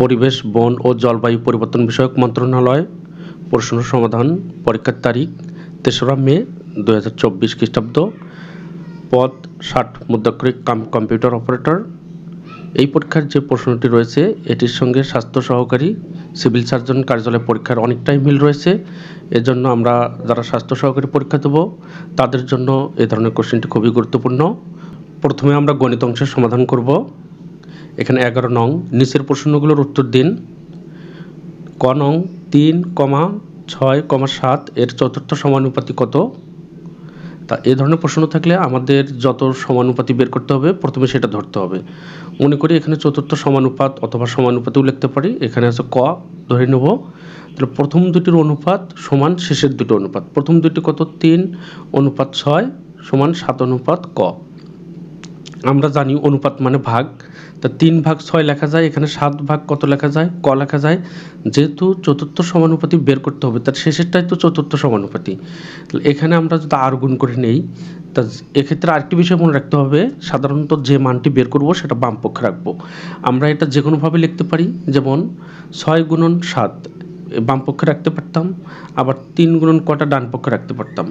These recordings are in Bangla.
পরিবেশ, বন ও জলবায়ু পরিবর্তন বিষয়ক মন্ত্রণালয় প্রশ্ন সমাধান পরীক্ষার তারিখ তেসরা মে দু হাজার চব্বিশ খ্রিস্টাব্দ। পদ ষাট, মুদ্রাক্ষরিক কাম কম্পিউটার অপারেটর। এই পরীক্ষার যে প্রশ্নটি রয়েছে, এটির সঙ্গে স্বাস্থ্য সহকারী, সিভিল সার্জন কার্যালয় পরীক্ষার অনেকটাই মিল রয়েছে। এজন্য আমরা যারা স্বাস্থ্য সহকারী পরীক্ষা দেব, তাদের জন্য এ ধরনের কোশ্চেনটি খুবই গুরুত্বপূর্ণ। প্রথমে আমরা গণিত অংশের সমাধান করব। এখানে এগারো নং, নিচের প্রশ্নগুলোর উত্তর দিন। ক নং, তিন কমা ছয় কমা সাত এর চতুর্থ সমানুপাতি কত? তা এ ধরনের প্রশ্ন থাকলে আমাদের যত সমানুপাতি বের করতে হবে, প্রথমে সেটা ধরতে হবে। মনে করি এখানে চতুর্থ সমানুপাত অথবা সমানুপাতিও লিখতে পারি। এখানে আছে ক, ধরে নেব। তাহলে প্রথম দুটির অনুপাত সমান শেষের দুটো অনুপাত। প্রথম দুটি কত? তিন, অনুপাত ছয়, সমান সাত অনুপাত ক। আমরা জানি অনুপাত মানে ভাগ। তা তিন ভাগ ছয় লেখা যায়, এখানে সাত ভাগ কত লেখা যায়? ক লেখা যায়? যেহেতু চতুর্থ সমানুপাতি বের করতে হবে, তার শেষেরটাই তো চতুর্থ সমানুপাতি। তাহলে এখানে আমরা যদি আর গুণ করে নেই, তা এক্ষেত্রে আরেকটি বিষয় মনে রাখতে হবে, সাধারণত যে মানটি বের করব সেটা বাম পক্ষে রাখব। আমরা এটা যে কোনোভাবে লিখতে পারি, যেমন ছয় গুণন সাত। বাম পক্ষে রাখতে পারতাম, আবার তিন গুণন কটা ডান পক্ষে রাখতে পারতাম।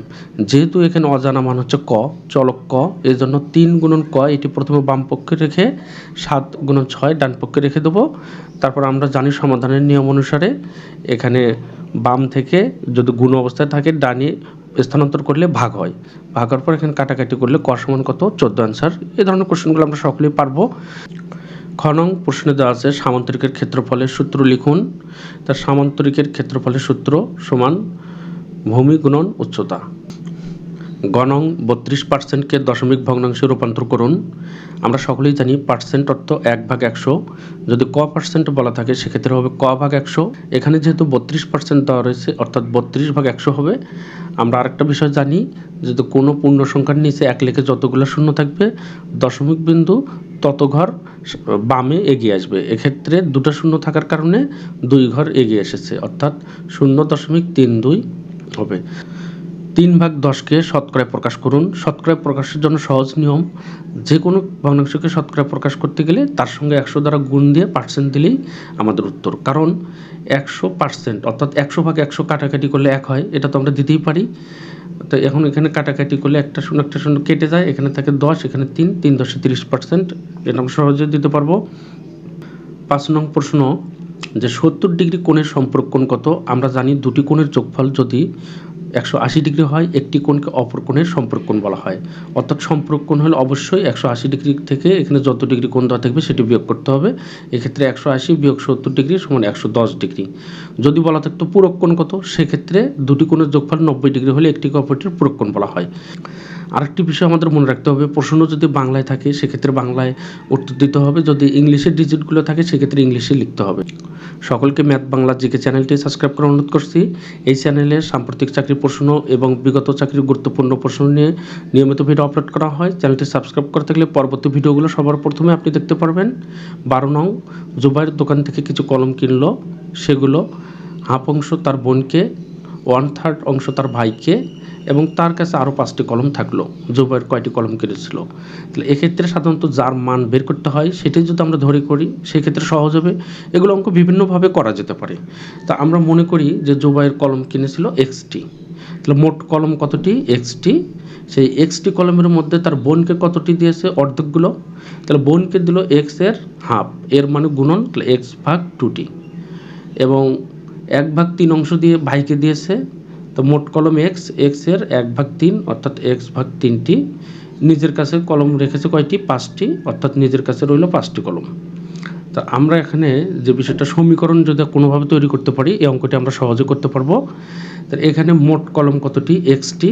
যেহেতু এখানে অজানা মান হচ্ছে ক, চলক ক এই জন্য তিন গুণন ক, এটি প্রথমে বাম পক্ষে রেখে সাত গুণন ছয় ডান পক্ষে রেখে দেবো। তারপর আমরা জানি সমাধানের নিয়ম অনুসারে এখানে বাম থেকে যদি গুণ অবস্থায় থাকে, ডানে স্থানান্তর করলে ভাগ হয়। ভাগ হওয়ার পর এখানে কাটাকাটি করলে ক সমান কত? চোদ্দ অ্যান্সার এই ধরনের কোশ্চেনগুলো আমরা সকলেই পারব। খ নং প্রশ্নে দেওয়া আছে, সামান্তরিকের ক্ষেত্রফলের সূত্র লিখুন। তার সামান্তরিকের ক্ষেত্রফলের সূত্র সমান ভূমি গুণন উচ্চতা। গণং বত্রিশ পার্সেন্টকে দশমিক ভগ্নাংশে রূপান্তর করুন। আমরা সকলেই জানি পার্সেন্ট অর্থ এক ভাগ একশো। যদি ক পার্সেন্ট বলা থাকে, সেক্ষেত্রে হবে ক ভাগ একশো। এখানে যেহেতু বত্রিশ পার্সেন্ট দেওয়া রয়েছে, অর্থাৎ বত্রিশ ভাগ একশো হবে, আমরা আরেকটা বিষয় জানি যদি কোনো পূর্ণ সংখ্যার নিচে এক লেখে যতগুলো শূন্য থাকবে, দশমিক বিন্দু তত ঘর বামে এগিয়ে আসবে। এক্ষেত্রে দুটো শূন্য থাকার কারণে দুই ঘর এগিয়ে এসেছে, অর্থাৎ শূন্য দশমিক তিন দুই হবে। তিন ভাগ দশকে শতকরায় প্রকাশ করুন। শতকরায় প্রকাশের জন্য সহজ নিয়ম, যে কোনো ভগ্নাংশকে শতকরায় প্রকাশ করতে গেলে তার সঙ্গে একশো দ্বারা গুণ দিয়ে পার্সেন্ট দিলেই আমাদের উত্তর। কারণ একশো পার্সেন্ট, অর্থাৎ একশো ভাগ একশো কাটাকাটি করলে এক হয়, এটা তো আমরা দিতেই পারি। তো এখন এখানে কাটাকাটি করলে একটা শূন্য একটা শূন্য কেটে যায়, এখানে থাকে দশ, এখানে তিন তিন দশে তিরিশ পার্সেন্ট, এটা আমরা সহজে দিতে পারব। পাঁচ নং প্রশ্ন, যে সত্তর ডিগ্রি কোণের সম্পর্ক কত? আমরা জানি দুটি কোণের যোগফল যদি একশো আশি ডিগ্রি হয়, একটি কোণকে অপর কোণের সম্পর্ক কোণ বলা হয়। অর্থাৎ সম্পর্ক কোণ হলে অবশ্যই একশো আশি ডিগ্রি থেকে এখানে যত ডিগ্রি কোণ দেওয়া থাকবে সেটি বিয়োগ করতে হবে। এক্ষেত্রে একশো আশি বিয়োগ সত্তর ডিগ্রি সমান একশো দশ ডিগ্রি। যদি বলা থাকতো কোণ কত, সেক্ষেত্রে দুটি কোণের যোগফল নব্বই ডিগ্রি হলে একটি অপরটির কোণ বলা হয়। আরেকটি বিষয় আমাদের মনে রাখতে হবে প্রশ্ন যদি বাংলায় থাকে, সেক্ষেত্রে বাংলায় উত্তর দিতে হবে। যদি ইংলিশের ডিজিটগুলো থাকে, সেক্ষেত্রে ইংলিশে লিখতে হবে। সকলকে ম্যাথ বাংলা জিকে চ্যানেলটি সাবস্ক্রাইব করার অনুরোধ করছি। এই চ্যানেলে সাম্প্রতিক চাকরির প্রশ্ন এবং বিগত চাকরির গুরুত্বপূর্ণ প্রশ্ন নিয়ে নিয়মিত ভিডিও আপলোড করা হয়। চ্যানেলটি সাবস্ক্রাইব করতে থাকলে পরবর্তী ভিডিওগুলো সবার প্রথমে আপনি দেখতে পারবেন। বারো নং জুবাইয়ের দোকান থেকে কিছু কলম কিনলো। সেগুলো হাফ অংশ তার বোনকে ওয়ান থার্ড অংশ তার ভাইকে এবং তার কাছে আরও পাঁচটি কলম থাকল। জুবাইর কয়টি কলম কিনেছিল তাহলে এক্ষেত্রে সাধারণত যার মান বের করতে হয় সেটাই যদি আমরা ধরে করি, সেক্ষেত্রে সহজ হবে। এগুলো অঙ্ক বিভিন্নভাবে করা যেতে পারে। তা আমরা মনে করি যে জুবাইয়ের কলম কিনেছিল এক্সটি তাহলে মোট কলম কতটি? এক্সটি সেই এক্সটি কলমের মধ্যে তার বোনকে কতটি দিয়েছে? অর্ধেকগুলো। তাহলে বোনকে দিল এক্সের হাফ। এর মানে গুণন, তাহলে এক্স ভাগ টুটি এবং এক ভাগ তিন অংশ দিয়ে ভাইকে দিয়েছে। তো মোট কলম এক্স এক্সের এক ভাগ তিন, অর্থাৎ এক্স ভাগ তিনটি। নিজের কাছে কলম রেখেছে কয়টি? পাঁচটি, অর্থাৎ নিজের কাছে রইল পাঁচটি কলম। তা আমরা এখানে যে বিষয়টা সমীকরণ যদি কোনোভাবে তৈরি করতে পারি, এই অঙ্কটি আমরা সহজে করতে পারব। তা এখানে মোট কলম কতটি? এক্সটি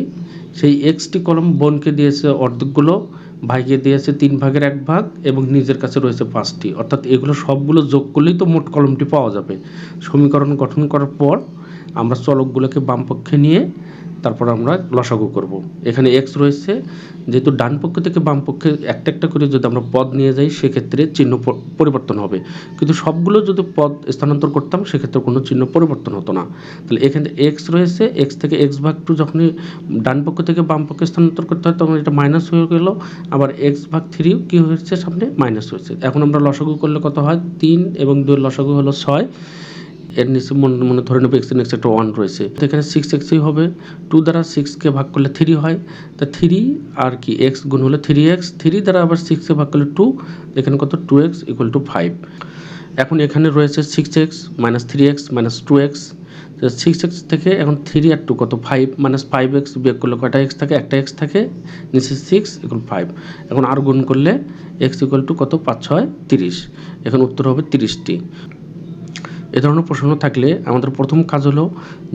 সেই এক্সটি কলম বোনকে দিয়েছে অর্ধেকগুলো, ভাইকে দিয়েছে তিন ভাগের এক ভাগ, এবং নিজের কাছে রয়েছে পাঁচটি। অর্থাৎ এগুলো সবগুলো যোগ করলেই তো মোট কলমটি পাওয়া যাবে। সমীকরণ গঠন করার পর আমরা চলকগুলোকে বাম পক্ষে নিয়ে তারপর আমরা লসাগু করব। এখানে এক্স রয়েছে, যেহেতু ডান পক্ষ থেকে বাম পক্ষে একটা একটা করে যদি আমরা পদ নিয়ে যাই, সেক্ষেত্রে চিহ্ন পরিবর্তন হবে। কিন্তু সবগুলো যদি পদ স্থানান্তর করতাম, সেক্ষেত্রে কোনো চিহ্ন পরিবর্তন হতো না। তাহলে এখানে এক্স রয়েছে এক্স থেকে এক্স ভাগ টু যখনই ডান পক্ষ থেকে বাম পক্ষে স্থানান্তর করতে হয়, তখন এটা মাইনাস হয়ে গেল। আবার এক্স ভাগ থ্রি কী হয়েছে সামনে? মাইনাস হয়েছে। এখন আমরা লসাগু করলে কত হয়? তিন এবং দুই লসাগু হলো ছয়। এর নিচে মনে ধরে নেবে এক্স নেক্সট একটা ওয়ান রয়েছে। তো এখানে সিক্স এক্সই হবে। টু দ্বারা সিক্সকে ভাগ করলে থ্রি হয়। তা থ্রি আর কি এক্স গুণ হলে থ্রি এক্স থ্রি দ্বারা আবার সিক্সকে ভাগ করলে টু এখানে কত? Two x equal to five এখন এখানে রয়েছে six x minus three x minus two x six x থেকে এখন থ্রি আর টু কত? ফাইভ মাইনাস ফাইভ এক্স বিয়োগ করলে কয়টা এক্স থাকে? একটা এক্স থাকে। নিচে সিক্স ইকুয়াল ফাইভ এখন আর গুণ করলে এক্স ইকুয়াল টু কত? পাঁচ, ছয়, তিরিশ। এখন উত্তর হবে তিরিশটি। এ ধরনের প্রশ্ন থাকলে আমাদের প্রথম কাজ হলো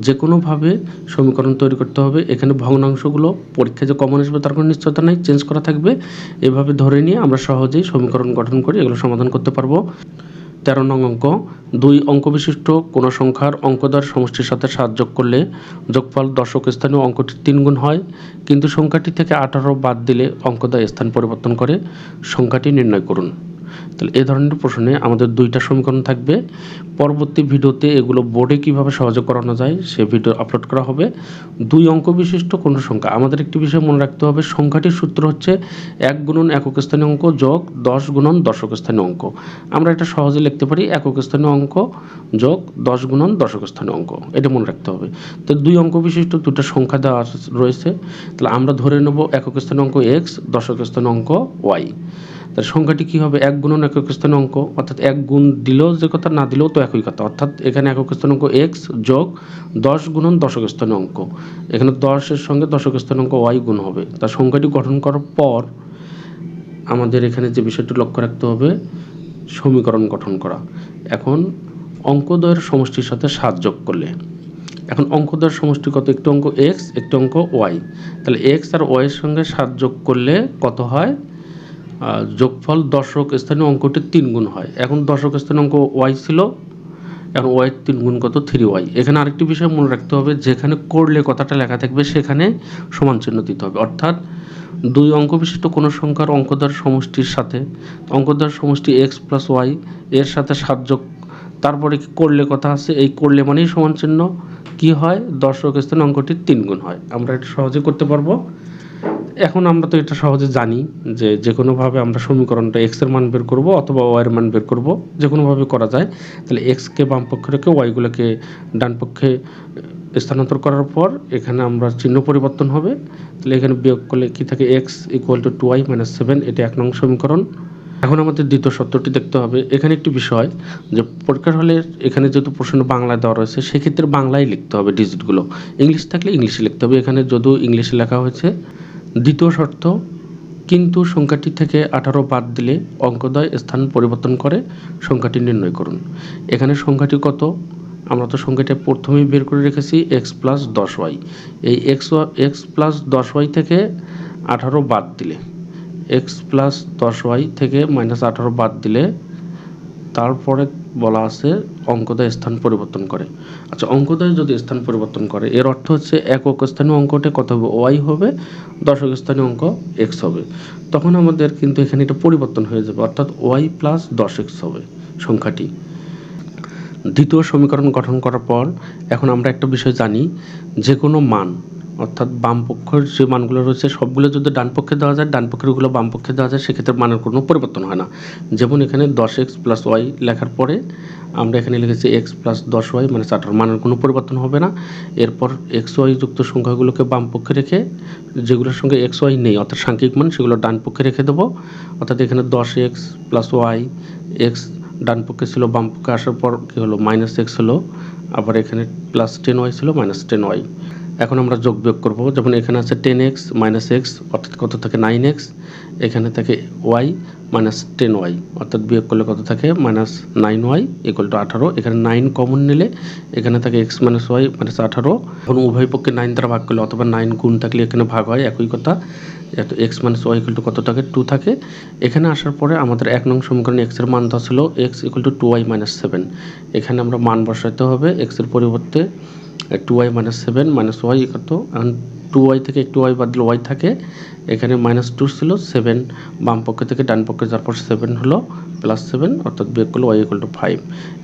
যে কোনোভাবে সমীকরণ তৈরি করতে হবে। এখানে ভগ্নাংশগুলো পরীক্ষায় যে কমন আসবে তার কোনো নিশ্চয়তা নাই চেঞ্জ করা থাকবে। এভাবে ধরে নিয়ে আমরা সহজেই সমীকরণ গঠন করে এগুলো সমাধান করতে পারব। তেরো নং অঙ্ক, দুই অঙ্ক বিশিষ্ট, কোনো সংখ্যার অঙ্কদার সমষ্টির সাথে সাত যোগ করলে যোগফল দশক স্থানীয় অঙ্কটি তিন গুণ হয়। কিন্তু সংখ্যাটি থেকে আঠারো বাদ দিলে অঙ্কদার স্থান পরিবর্তন করে সংখ্যাটি নির্ণয় করুন। তাহলে এ ধরনের প্রশ্নে আমাদের দুইটা সমীকরণ থাকবে। পরবর্তী ভিডিওতে এগুলো বোর্ডে কীভাবে সহজে করানো যায় সে ভিডিও আপলোড করা হবে। দুই অঙ্ক বিশিষ্ট কোনো সংখ্যা? আমাদের একটি বিষয় মনে রাখতে হবে, সংখ্যাটির সূত্র হচ্ছে এক গুণন একক স্থানীয় অঙ্ক যোগ দশ গুণন দশক স্থানীয় অঙ্ক। আমরা এটা সহজে লিখতে পারি, একক স্থানীয় অঙ্ক যোগ দশ গুণন দশক স্থানীয় অঙ্ক। এটা মনে রাখতে হবে। তো দুই অঙ্ক বিশিষ্ট দুটো সংখ্যা দেওয়া রয়েছে। তাহলে আমরা ধরে নেব একক স্থানীয় অঙ্ক এক্স দশক স্থানীয় অঙ্ক ওয়াই তার সংখ্যাটি কী হবে? এক গুণন একক স্থানীয় অঙ্ক, অর্থাৎ এক গুণ দিলেও যে কথা, না দিলেও তো একই কথা। অর্থাৎ এখানে একক স্থানীয় অঙ্ক এক্স যোগ দশ গুণন দশক স্থানীয় অঙ্ক। এখানে দশের সঙ্গে দশক স্থানীয় অঙ্ক ওয়াই গুণ হবে। তার সংখ্যাটি গঠন করার পর আমাদের এখানে যে বিষয়টি লক্ষ্য রাখতে হবে, সমীকরণ গঠন করা। এখন অঙ্কদ্বয়ের সমষ্টির সাথে সাত যোগ করলে। এখন অঙ্কদ্বয়ের সমষ্টি কত? একটি অঙ্ক এক্স একটি অঙ্ক ওয়াই তাহলে এক্স আর ওয়াইয়ের সঙ্গে সাত যোগ করলে কত হয়? যোগফল দশক স্থানীয় অঙ্কটি তিন গুণ হয়। এখন দশক স্থানীয় অঙ্ক ওয়াই ছিল, এখন ওয়াই তিন গুণ কত? থ্রি ওয়াই এখানে আরেকটি বিষয় মনে রাখতে হবে, যেখানে করলে কথাটা লেখা থাকবে সেখানে সমান চিহ্ন দিতে হবে। অর্থাৎ দুই অঙ্ক বিশিষ্ট কোনো সংখ্যার অঙ্কদার সমষ্টির সাথে অঙ্কদার সমষ্টি এক্স প্লাস ওয়াই এর সাথে সাত যোগ, তারপরে করলে কথা আছে? এই করলে মানেই সমান চিহ্ন। কি হয়? দর্শক স্থানে অঙ্কটির তিন গুণ হয়। আমরা এটা সহজে করতে পারব। এখন আমরা তো এটা সহজে জানি যে যে কোনোভাবে আমরা সমীকরণটা এক্সের মান বের করব অথবা ওয়াই এর মান বের করব যে কোনোভাবে করা যায়। তাহলে এক্সকে বাম পক্ষে রেখে ওয়াইগুলোকে ডান পক্ষে স্থানান্তর করার পর এখানে আমরা চিহ্ন পরিবর্তন হবে। তাহলে এখানে বিয়োগ করলে কি থাকে? X equal to two y minus seven এটা এক নং সমীকরণ। এখন আমাদের দ্বিতীয় সত্যটি দেখতে হবে। এখানে একটি বিষয় যে পরীক্ষার হলে এখানে যেহেতু প্রশ্ন বাংলায় দেওয়া রয়েছে, সেক্ষেত্রে বাংলায় লিখতে হবে ডিজিটগুলো ইংলিশ থাকলে ইংলিশে লিখতে হবে। এখানে যদিও ইংলিশে লেখা হয়েছে দ্বিতীয় শর্ত, কিন্তু সংখ্যাটি থেকে আঠারো বাদ দিলে অঙ্কদয় স্থান পরিবর্তন করে সংখ্যাটি নির্ণয় করুন। এখানে সংখ্যাটি কত? আমরা তো সংখ্যাটা প্রথমেই বের করে রেখেছি এক্স প্লাস দশ ওয়াই এই এক্স এক্স প্লাস দশ ওয়াই থেকে আঠারো বাদ দিলে এক্স প্লাস দশ ওয়াই থেকে মাইনাস আঠারো বাদ দিলে, তারপরে বলা আছে অঙ্কদয় স্থান পরিবর্তন করে। আচ্ছা অঙ্কদয় যদি স্থান পরিবর্তন করে, এর অর্থ হচ্ছে একক স্থানীয় অঙ্কটা কত হবে? ওয়াই হবে, দশক স্থানীয় অঙ্ক এক্স হবে। তখন আমাদের কিন্তু এখানে এটা পরিবর্তন হয়ে যাবে, অর্থাৎ ওয়াই প্লাস দশ এক্স হবে সংখ্যাটি। দ্বিতীয় সমীকরণ গঠন করার পর, এখন আমরা একটা বিষয় জানি, যে কোনো মান অর্থাৎ বাম পক্ষের যে মানগুলো রয়েছে, সবগুলো যদি ডান পক্ষে দেওয়া যায়, ডান পক্ষেরগুলো বাম পক্ষে দেওয়া যায়, সেক্ষেত্রে মানের কোনো পরিবর্তন হয় না। যেমন এখানে দশ এক্স প্লাস ওয়াই লেখার পরে আমরা এখানে লিখেছি এক্স প্লাস দশ ওয়াই মানে আঠারো মানের কোনো পরিবর্তন হবে না। এরপর এক্স ওয়াই যুক্ত সংখ্যাগুলোকে বাম পক্ষে রেখে যেগুলোর সঙ্গে এক্স ওয়াই নেই, অর্থাৎ সাংখ্যিক মান, সেগুলো ডান পক্ষে রেখে দেবো। অর্থাৎ এখানে দশ এক্স প্লাস ওয়াই এক্স ডান পক্ষে ছিল, বাম পক্ষে আসার পর কী হলো? মাইনাস এক্স হলো, আবার এখানে প্লাস টেন ওয়াই ছিল, মাইনাস টেন ওয়াই। এখন আমরা যোগ বিয়োগ করব। যেমন এখানে আছে টেন এক্স মাইনাস এক্স অর্থাৎ কত থাকে নাইন এক্স এখানে থাকে ওয়াই মাইনাস টেন ওয়াই অর্থাৎ বিয়োগ করলে কত থাকে minus nine y equal to আঠারো। এখানে নাইন কমন নিলে এখানে থাকে এক্স মাইনাস ওয়াই মাইনাস আঠারো। এখন উভয় পক্ষে নাইন দ্বারা ভাগ করলে অথবা নাইন গুণ থাকলে এখানে ভাগ হয়, একই কথা। X minus y equal to কত থাকে? টু থাকে। এখানে আসার পরে আমাদের এক নং সমীকরণে এক্সের মান দেওয়া ছিল x equal to two y minus seven এখানে আমরা মান বসাতে হবে এক্সের পরিবর্তে two y minus seven minus y কত? টু ওয়াই থেকে একটু ওয়াই বাদ দিলে ওয়াই থাকে। এখানে মাইনাস টু ছিল সেভেন বাম পক্ষ থেকে ডান পক্ষে যাওয়ার পর সেভেন হলো প্লাস সেভেন অর্থাৎ বিয়োগ করলে ওয়াই ইকুয়াল টু ফাইভ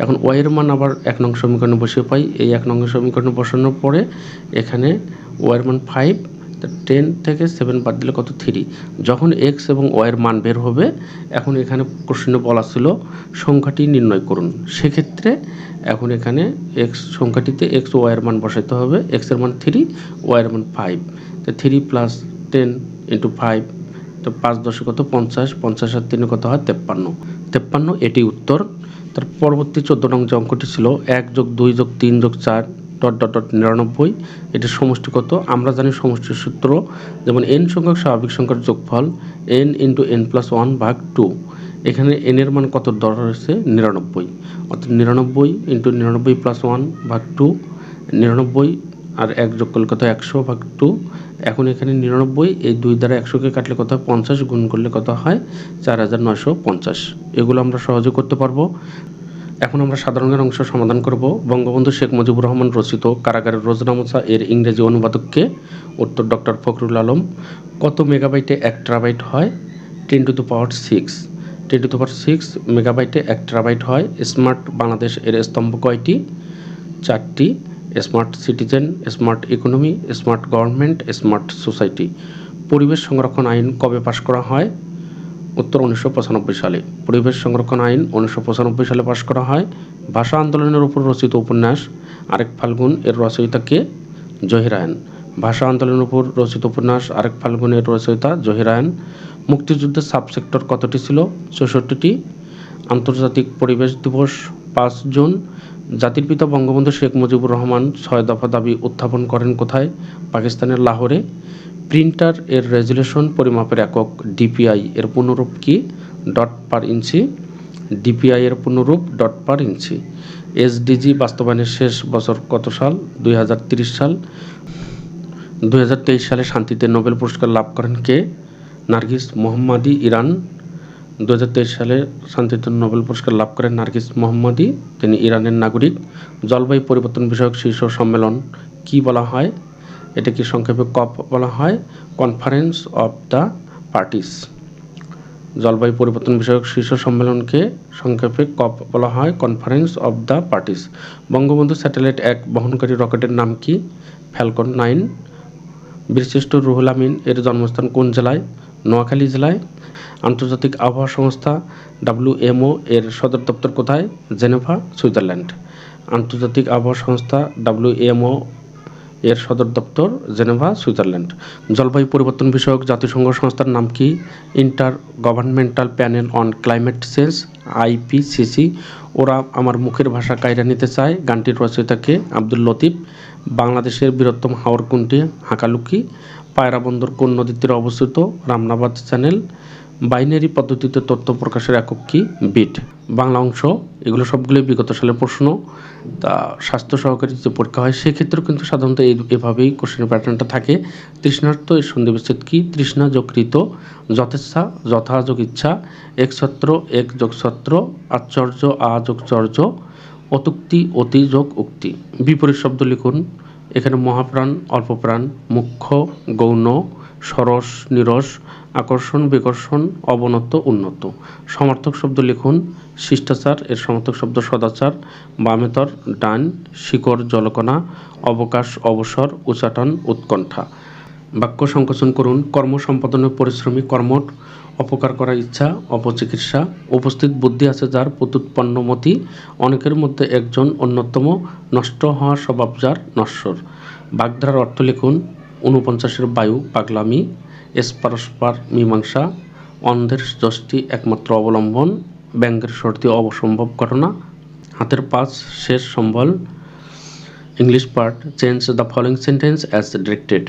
এখন ওয়াইয়ের মান আবার এক নং সমীকরণে বসিয়ে পাই। এই এক নং সমীকরণে বসানোর পরে এখানে ওয়াইয়ের মান ফাইভ টেন থেকে সেভেন বাদ দিলে কত? থ্রি যখন এক্স এবং ওয়াইয়ের মান বের হবে, এখন এখানে প্রশ্নে বলা ছিল, সংখ্যাটি নির্ণয় করুন। সেক্ষেত্রে এখন এখানে এক্স সংখ্যাটিতে এক্স ওয়াইয়ের মান বসাইতে হবে এক্সের মান থ্রি ওয়াইয়ের মান ফাইভ তো three plus ten into five তো পাঁচ দশে কত? পঞ্চাশ। পঞ্চাশ আর তিনে কত হয়? তেপ্পান্ন। তেপ্পান্ন, এটি উত্তর। তার পরবর্তী চোদ্দ নং যে অঙ্কটি ছিল, এক যোগ দুই যোগ তিন যোগ চার, ডট ডট ডট, নিরানব্বই। এটির সমষ্টি কত? আমরা জানি সমষ্টির সূত্র, যেমন এন সংখ্যক স্বাভাবিক সংখ্যার যোগফল n into n plus one ভাগ টু এখানে এন এর মান কত দর হয়েছে? নিরানব্বই। অর্থাৎ নিরানব্বই ইন্টু নিরানব্বই প্লাস ওয়ান ভাগ টু নিরানব্বই আর এক যোগ করলে কত? একশো ভাগ টু এখন এখানে নিরানব্বই, এই দুই দ্বারা একশোকে কাটলে কত? হয় পঞ্চাশ গুণ করলে কত হয়? চার হাজার নয়শো পঞ্চাশ। এগুলো আমরা সহজে করতে পারব। এখন আমরা সাধারণের অংশ সমাধান করব। বঙ্গবন্ধু শেখ মুজিবুর রহমান রচিত কারাগারের রোজনামসা এর ইংরেজি অনুবাদককে উত্তর ডক্টর ফখরুল আলম, কত মেগাবাইটে এক ট্রাবাইট হয়? Ten to the power six ten to six মেগাবাইটে এক ট্রাবাইট হয়। স্মার্ট বাংলাদেশ এর স্তম্ভ কয়টি? চারটি। Smart citizen smart economy smart government smart society পরিবেশ সংরক্ষণ আইন কবে পাশ করা হয়? উত্তর উনিশশো পঁচানব্বই সালে। পরিবেশ সংরক্ষণ আইন উনিশশো পঁচানব্বই সালে পাশ করা হয়। ভাষা আন্দোলনের উপর রচিত উপন্যাস আরেক ফাল্গুন এর রচয়িতা কে? জহিরায়ন ভাষা আন্দোলনের উপর রচিত উপন্যাস আরেক ফাল্গুনের রচয়িতা জহিরায়ন মুক্তিযুদ্ধের সাবসেক্টর কতটি ছিল? চৌষট্টিটি। আন্তর্জাতিক পরিবেশ দিবস পাঁচ জুন। জাতির পিতা বঙ্গবন্ধু শেখ মুজিবুর রহমান ছয় দফা দাবি উত্থাপন করেন কোথায়? পাকিস্তানের লাহোরে। প্রিন্টার এর রেজুলেশন পরিমাপের একক ডিপিআই এর পুনরূপ কি? ডট পার ইঞ্চি। ডিপিআই এর পুনরূপ ডট পার ইঞ্চি। এসডিজি বাস্তবায়নের শেষ বছর কত সাল? দুই সাল। দু হাজার তেইশ সালে শান্তিতে নোবেল পুরস্কার লাভ করেন কে? নার্গিস মোহাম্মদি ইরান। দু হাজার তেইশ সালে শান্তিতে নোবেল পুরস্কার লাভ করেন নার্গিস মোহাম্মদি। তিনি ইরানের নাগরিক। জলবায়ু পরিবর্তন বিষয়ক শীর্ষ সম্মেলন কি বলা হয়? এটাকে সংক্ষেপে কপ বলা হয়? Conference of the parties. জলবায়ু পরিবর্তন বিষয়ক শীর্ষ সম্মেলনকে সংক্ষেপে কপ বলা হয় conference of the parties. Bangabandhu satellite এক বহনকারী রকেটের নাম কি? Falcon nine. বীরশ্রেষ্ঠ রুহুল আমিন এর জন্মস্থান কোন জেলায়? নোয়াখালী জেলায়। আন্তর্জাতিক আবহাওয়া সংস্থা ডাব্লিউএমও এর সদর দপ্তর কোথায়? Geneva, Switzerland. আন্তর্জাতিক আবহাওয়া সংস্থা ডাব্লিউএমও এর সদর দপ্তর জেনেভা, সুইজারল্যান্ড। জলবায়ু পরিবর্তন বিষয়ক জাতিসংঘ সংস্থার নাম কি? Intergovernmental panel on climate change IPCC ওরা আমার মুখের ভাষা কায়রা নিতে চায়। গানটির রচয়িতাকে আব্দুল লতিফ। বাংলাদেশের বৃহত্তম হাওর কোনটি? হাঁকালুকি। পায়রা বন্দর কোন নদীর তীরে অবস্থিত? রামনাবাদ চ্যানেল। বাইনারি পদ্ধতিতে তথ্য প্রকাশের একক কি? বিট। বাংলা অংশ, এগুলো সবগুলোই বিগত সালের প্রশ্ন। তা স্বাস্থ্য সহকারী যে পরীক্ষা হয়, সেক্ষেত্রেও কিন্তু সাধারণত এভাবেই কোশ্চেনের প্যাটার্নটা থাকে। তৃষ্ণার্থ এর সন্ধিবিচ্ছেদ কি? তৃষ্ণা যোগকৃত যথেচ্ছা যথাযোগ ইচ্ছা এক ছত্র এক যোগ ছত্র আশ্চর্য আযোগচর্য অতুক্তি, অতি যোগ উক্তি। বিপরীত শব্দ লিখুন। এখানে মহাপ্রাণ, অল্পপ্রাণ, মুখ্য, গৌণ সরস, নিরস, আকর্ষণ, বিকর্ষণ অবনত উন্নত। সমর্থক শব্দ লিখুন, শিষ্টাচার, এর সমর্থক শব্দ সদাচার, বামেতর, ডান, শিকড়, জলকণা, অবকাশ, অবসর, উচাটন, উৎকণ্ঠা। বাক্য সংকোচন করুন, কর্ম সম্পাদনের পরিশ্রমী কর্মট অপকার করার ইচ্ছা, অপচিকিৎসা, উপস্থিত বুদ্ধি আছে যার প্রত্যুৎপন্নমতি, অনেকের মধ্যে একজন অন্যতম, নষ্ট হওয়া স্বভাব যার নশ্বর। বাগধারার অর্থ লিখুন ঊনপঞ্চাশের বায়ু, পাগলামি এসপারস্পার মীমাংসা, অন্ধের যষ্টি একমাত্র অবলম্বন, ব্যাঙ্গের শর্তি অবসম্ভব ঘটনা, হাতের পাঁচ শেষ সম্বল English part change the following sentence as directed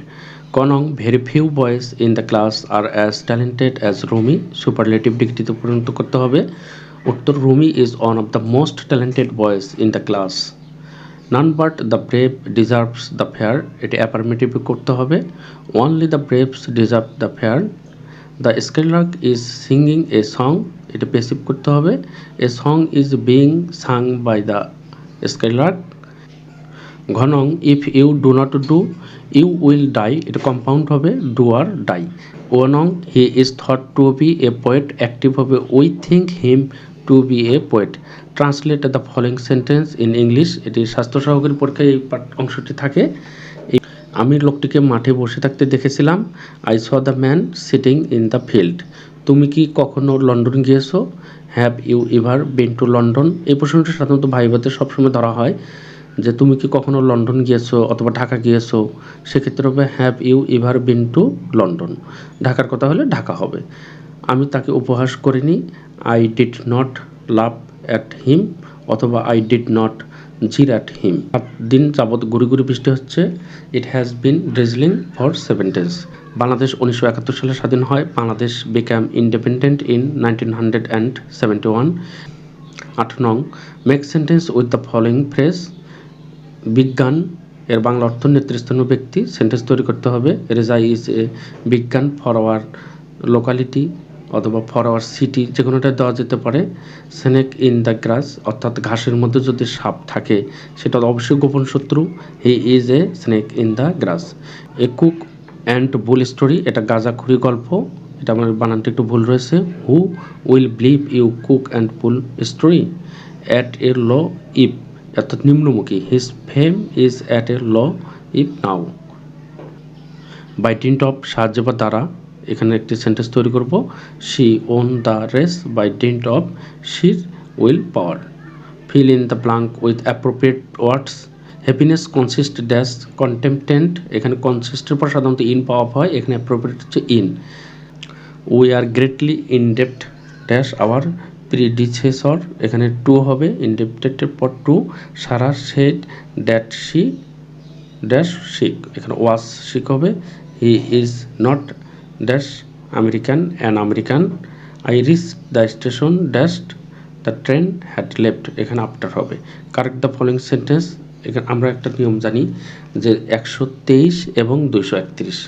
কনং very few boys in the class are as talented as Rumi superlative ডিগ্রিতে পরিণত করতে হবে। উত্তর Rumi is one of the most talented boys in the class none but the brave deserves the fair এটি অ্যাফার্মেটিভ করতে হবে। Only the braves deserve the fair the skylark is singing a song এটা পেসিভ করতে হবে। A song is being sung by the skylark ঘনং if you do not do you will die এটা কম্পাউন্ড হবে do or die ওনং he is thought to be a poet active হবে। We think him to be a poet translate the following sentence in English এটি স্বাস্থ্য সহকারী পরীক্ষায় এই অংশটি থাকে। এই- আমি লোকটিকে মাঠে বসে থাকতে দেখেছিলাম। I saw the man sitting in the field তুমি কি কখনো লন্ডন গিয়েছো? Have you ever been to London এই প্রশ্নটি সাধারণত ভাইবাতে সবসময় ধরা হয় যে তুমি কি কখনো লন্ডন গিয়েছো অথবা ঢাকা গিয়েছো? সেক্ষেত্রে হবে have you ever been to London ঢাকার কথা হলে ঢাকা হবে। আমি তাকে উপহাস করিনি। I did not laugh at him অথবা I did not jeer at him সাত দিন যাবৎ গুড়ি গুড়ি বৃষ্টি হচ্ছে। It has been drizzling for seven days Bangladesh উনিশশো একাত্তর সালে স্বাধীন হয়। Bangladesh became independent in nineteen hundred and seventy one আট নং make sentence with the following phrase বিজ্ঞান, এর বাংলা অর্থ নেতৃস্থানীয় ব্যক্তি। সেন্টেন্স তৈরি করতে হবে। রেজা ইজ এ বিজ্ঞান ফর আওয়ার লোকালিটি অথবা ফর আওয়ার সিটি যে কোনোটা দেওয়া যেতে পারে। স্নেক ইন দ্য গ্রাস, অর্থাৎ ঘাসের মধ্যে যদি সাপ থাকে, সেটা অবশ্যই গোপন শত্রু। He is a snake in the grass. A cock and bull story, এটা গাঁজাখুরি গল্প। এটা আমার বানানটা একটু ভুল রয়েছে। Who will believe you cock and bull story at a low ebb অর্থাৎ নিম্নমুখী। His fame is at a low ebb now. By dint of সাহায্য বা দ্বারা এখানে একটি সেন্টেন্স তৈরি করব। She won the race by dint of sheer will power fill in the blank with appropriate words happiness consist dash contentment এখানে কনসিস্টের পর সাধারণত ইন পাওয়া হয়, এখানে অ্যাপ্রোপ্রিয়েট হচ্ছে in we are greatly indebted dash our predecessor এখানে টু হবে ইনডেপ্টের পর to Sara said that she dash sick এখানে ওয়াস শিক হবে। He is not dash American an American I reach the station dash the train had left এখানে আফটার হবে। কারেক্ট দ্য ফলোয়িং সেন্টেন্স এখানে আমরা একটা নিয়ম জানি যে একশো তেইশ এবং দুইশো একত্রিশ।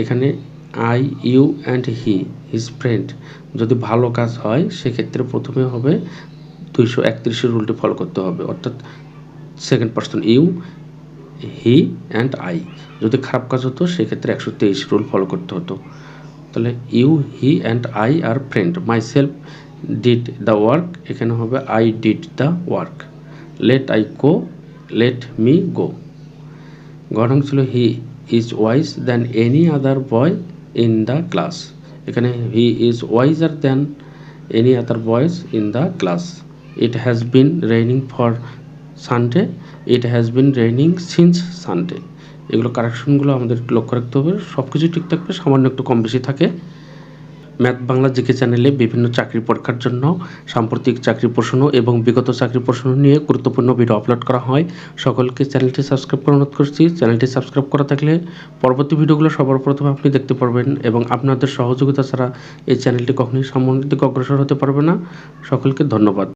এখানে I you and he his friend যদি ভালো কাজ হয়, সেক্ষেত্রে প্রথমে হবে দুইশো একত্রিশের রুলটি ফলো করতে হবে। অর্থাৎ second person you he and I যদি খারাপ কাজ হতো, সেক্ষেত্রে একশো তেইশ রুল ফলো করতে হতো। তাহলে you he and I are friend myself did the work এখানে হবে I did the work let I go let me go ঘটনা ছিল he is wise than any other boy in the class এখানে he is wiser than any other boys in the class it has been raining for Sunday it has been raining since Sunday এগুলো কারেকশনগুলো আমাদের লক্ষ্য রাখতে হবে। সব কিছু ঠিক থাকবে, সামান্য একটু কম বেশি থাকে। ম্যাথ বাংলা জিকে চ্যানেলে বিভিন্ন চাকরি পরীক্ষার জন্য, সাম্প্রতিক চাকরি প্রশ্ন এবং বিগত চাকরি প্রশ্ন নিয়ে গুরুত্বপূর্ণ ভিডিও আপলোড করা হয়। সকলকে চ্যানেলটি সাবস্ক্রাইব করে অনুরোধ করছি। চ্যানেলটি সাবস্ক্রাইব করা থাকলে পরবর্তী ভিডিওগুলো সবার প্রথমে আপনি দেখতে পারবেন এবং আপনাদের সহযোগিতা ছাড়া এই চ্যানেলটি কখনোই দিকে অগ্রসর হতে পারবে না। সকলকে ধন্যবাদ।